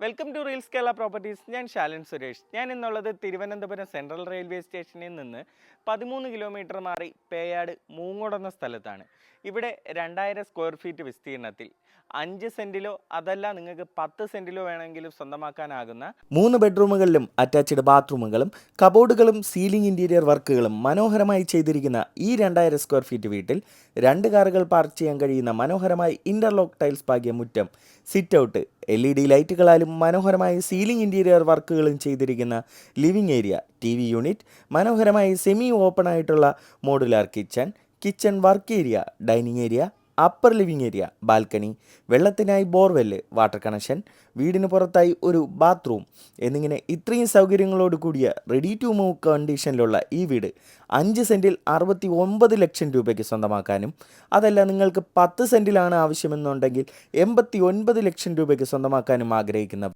Welcome to reels Kerala properties ഞാൻ ശാലൻ സുരേഷ്. ഞാൻ ഇന്നുള്ളത് തിരുവനന്തപുരം സെൻട്രൽ റെയിൽവേ സ്റ്റേഷനിൽ നിന്ന് പതിമൂന്ന് കിലോമീറ്റർ മാറി പേയാട് മൂങ്ങോട് എന്ന സ്ഥലത്താണ്. ഇവിടെ രണ്ടായിരം സ്ക്വയർ ഫീറ്റ് വിസ്തീർണത്തിൽ. അഞ്ച് സെന്റിലോ അതല്ല നിങ്ങൾക്ക് പത്ത് സെന്റിലോ വേണമെങ്കിലും സ്വന്തമാക്കാനാകുന്ന മൂന്ന് ബെഡ്റൂമുകളിലും അറ്റാച്ച്ഡ് ബാത്റൂമുകളും കബോർഡുകളും സീലിംഗ് ഇന്റീരിയർ വർക്കുകളും മനോഹരമായി ചെയ്തിരിക്കുന്ന ഈ രണ്ടായിരം സ്ക്വയർ ഫീറ്റ് വീട്ടിൽ രണ്ട് കാറുകൾ പാർക്ക് ചെയ്യാൻ കഴിയുന്ന മനോഹരമായി ഇന്റർലോക്ക് ടൈൽസ് പാകിയ മുറ്റം sit out L E D ലൈറ്റുകളാലും മനോഹരമായ സീലിംഗ് ഇന്റീരിയർ വർക്കുകളും ചെയ്തിരിക്കുന്ന living area T V unit മനോഹരമായ സെമി ഓപ്പൺ ആയിട്ടുള്ള modular kitchen kitchen work area dining area upper living area balcony വെള്ളത്തിനായി borewell water connection വീടിന് പുറത്തായി ഒരു ബാത്റൂം എന്നിങ്ങനെ ഇത്രയും സൗകര്യങ്ങളോട് കൂടിയ റെഡി ടു മൂവ് കണ്ടീഷനിലുള്ള ഈ വീട് അഞ്ച് സെന്റിൽ അറുപത്തി ഒമ്പത് ലക്ഷം രൂപയ്ക്ക് സ്വന്തമാക്കാനും അതല്ല നിങ്ങൾക്ക് പത്ത് സെന്റിലാണ് ആവശ്യമെന്നുണ്ടെങ്കിൽ എൺപത്തി ഒൻപത് ലക്ഷം രൂപയ്ക്ക് സ്വന്തമാക്കാനും ആഗ്രഹിക്കുന്ന